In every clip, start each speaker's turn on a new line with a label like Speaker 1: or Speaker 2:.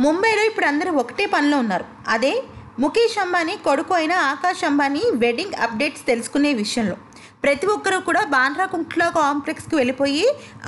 Speaker 1: ముంబైలో ఇప్పుడు అందరూ ఒకటే పనిలో ఉన్నారు. అదే ముఖేష్ అంబానీ కొడుకు అయిన ఆకాష్ అంబానీ వెడ్డింగ్ అప్డేట్స్ తెలుసుకునే విషయంలో. ప్రతి ఒక్కరూ కూడా బాంద్రా కుంట్లా కాంప్లెక్స్కి వెళ్ళిపోయి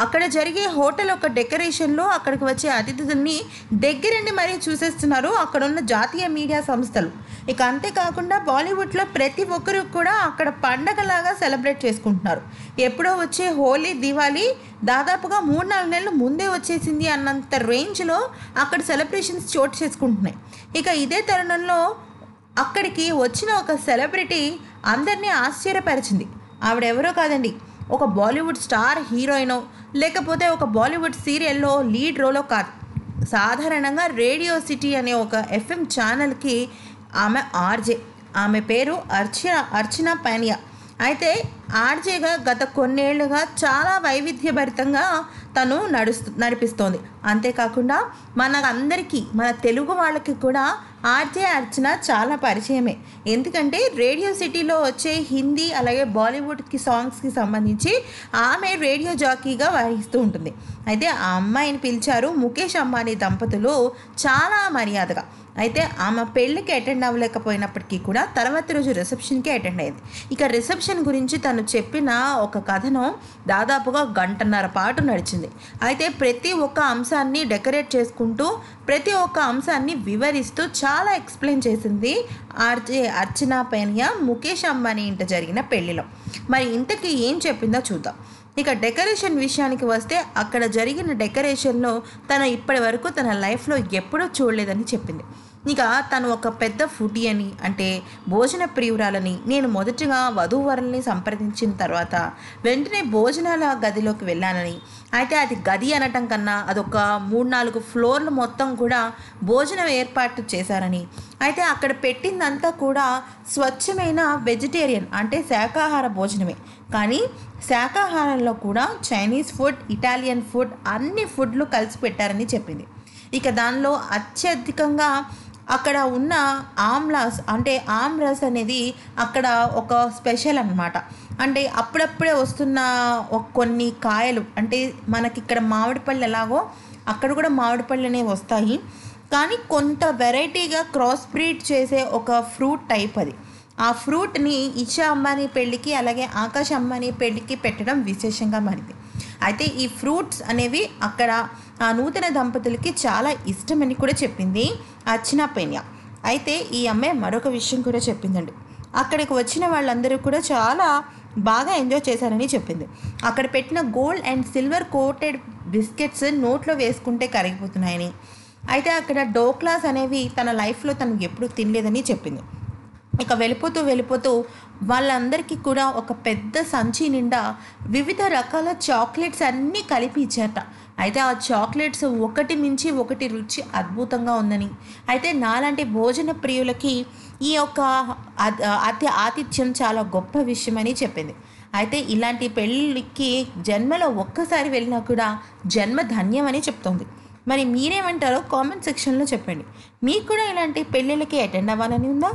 Speaker 1: అక్కడ జరిగే హోటల్ ఒక డెకరేషన్లో అక్కడికి వచ్చే అతిథుల్ని దగ్గరండి మరీ చూసేస్తున్నారు. అక్కడ ఉన్న జాతీయ మీడియా సంస్థలు. ఇక అంతేకాకుండా బాలీవుడ్లో ప్రతి ఒక్కరు కూడా అక్కడ పండగలాగా సెలబ్రేట్ చేసుకుంటున్నారు. ఎప్పుడో వచ్చే హోలీ దివాళీ దాదాపుగా మూడు నాలుగు నెలలు ముందే వచ్చేసింది అన్నంత రేంజ్లో అక్కడ సెలబ్రేషన్స్ చోటు చేసుకుంటున్నాయి. ఇక ఇదే తరుణంలో అక్కడికి వచ్చిన ఒక సెలబ్రిటీ అందరినీ ఆశ్చర్యపరిచింది. ఆవిడెవరో కాదండి. ఒక బాలీవుడ్ స్టార్ హీరోయినో లేకపోతే ఒక బాలీవుడ్ సీరియల్లో లీడ్ రోలో కాదు సాధారణంగా రేడియో సిటీ అనే ఒక ఎఫ్ఎం ఛానల్కి ఆమె ఆర్జే. ఆమె పేరు అర్చన అర్చన పానియా. అయితే ఆర్జేగా గత కొన్నేళ్ళుగా చాలా వైవిధ్యభరితంగా తను నడుస్తు నడిపిస్తోంది. అంతేకాకుండా మనందరికీ మన తెలుగు వాళ్ళకి కూడా ఆర్జే అర్చన చాలా పరిచయమే. ఎందుకంటే రేడియో సిటీలో వచ్చే హిందీ అలాగే బాలీవుడ్కి సాంగ్స్కి సంబంధించి ఆమె రేడియో జాకీగా వహిస్తూ ఉంటుంది. అయితే ఆ అమ్మాయిని పిలిచారు ముఖేష్ అంబానీ దంపతులు చాలా మర్యాదగా. అయితే ఆమె పెళ్ళికి అటెండ్ అవ్వలేకపోయినప్పటికీ కూడా తర్వాత రోజు రిసెప్షన్కి అటెండ్ అయింది. ఇక రిసెప్షన్ గురించి తను చెప్పిన ఒక కథనం దాదాపుగా గంటన్నర పాటు నడిచింది. అయితే ప్రతి ఒక్క అంశాన్ని డెకరేట్ చేసుకుంటూ ప్రతి ఒక్క అంశాన్ని వివరిస్తూ చాలా ఎక్స్ప్లెయిన్ చేసింది ఆర్జే అర్చనా పేనియా ముఖేష్ అంబానీ ఇంట జరిగిన పెళ్ళిలో. మరి ఇంతకీ ఏం చెప్పిందో చూద్దాం. ఇక డెకరేషన్ విషయానికి వస్తే అక్కడ జరిగిన డెకరేషన్లో తను ఇప్పటి వరకు తన లైఫ్లో ఎప్పుడూ చూడలేదని చెప్పింది. ఇక తను ఒక పెద్ద ఫుడీ అని అంటే భోజన ప్రియురాలని నేను మొదటగా వధూవరుల్ని సంప్రదించిన తర్వాత వెంటనే భోజనాల గదిలోకి వెళ్ళానని. అయితే అది గది అనటం కన్నా అదొక మూడు నాలుగు ఫ్లోర్లు మొత్తం కూడా భోజనం ఏర్పాటు చేశారని. అయితే అక్కడ పెట్టిందంతా కూడా స్వచ్ఛమైన వెజిటేరియన్ అంటే శాకాహార భోజనమే. కానీ శాకాహారంలో కూడా చైనీస్ ఫుడ్ ఇటాలియన్ ఫుడ్ అన్ని ఫుడ్లు కలిసి పెట్టారని చెప్పింది. ఇక దానిలో అత్యధికంగా అక్కడ ఉన్న ఆమ్లాస్ అంటే ఆమ్రస్ అనేది అక్కడ ఒక స్పెషల్ అనమాట అంటే అప్పుడప్పుడే వస్తున్న కొన్ని కాయలు అంటే మనకి ఇక్కడ మామిడి పళ్ళు ఎలాగో అక్కడ కూడా మామిడి పళ్ళు అనేవి వస్తాయి. కానీ కొంత వెరైటీగా క్రాస్ బ్రీడ్ చేసే ఒక ఫ్రూట్ టైప్ అది. ఆ ఫ్రూట్ని ఇషా అంబానీ పెళ్ళికి అలాగే ఆకాష్ అంబానీ పెళ్ళికి పెట్టడం విశేషంగా మారింది. అయితే ఈ ఫ్రూట్స్ అనేవి అక్కడ ఆ నూతన దంపతులకి చాలా ఇష్టమని కూడా చెప్పింది అచ్చిన పెన్యా అయితే ఈ అమ్మాయి మరొక విషయం కూడా చెప్పిందండి. అక్కడికి వచ్చిన వాళ్ళందరూ కూడా చాలా బాగా ఎంజాయ్ చేశారని చెప్పింది. అక్కడ పెట్టిన gold and silver coated biscuits నోట్లో వేసుకుంటే కరిగిపోతున్నాయని. అయితే అక్కడ డోక్లాస్ అనేవి తన లైఫ్లో తను ఎప్పుడు తినలేదని చెప్పింది. ఇక వెళ్ళిపోతూ వెళ్ళిపోతూ వాళ్ళందరికీ కూడా ఒక పెద్ద సంచి నిండా వివిధ రకాల చాక్లెట్స్ అన్నీ కలిపి ఇచ్చారట. అయితే ఆ చాక్లెట్స్ ఒకటి మించి ఒకటి రుచి అద్భుతంగా ఉందని. అయితే నాలాంటి భోజన ప్రియులకి ఈ యొక్క అతి ఆతిథ్యం చాలా గొప్ప విషయమని చెప్పింది. అయితే ఇలాంటి పెళ్ళికి జన్మలో ఒక్కసారి వెళ్ళినా కూడా జన్మ ధన్యం అని చెప్తోంది. మరి మీరేమంటారో కామెంట్ సెక్షన్లో చెప్పండి. మీకు కూడా ఇలాంటి పెళ్ళిళ్ళకి అటెండ్ అవ్వాలని ఉందా?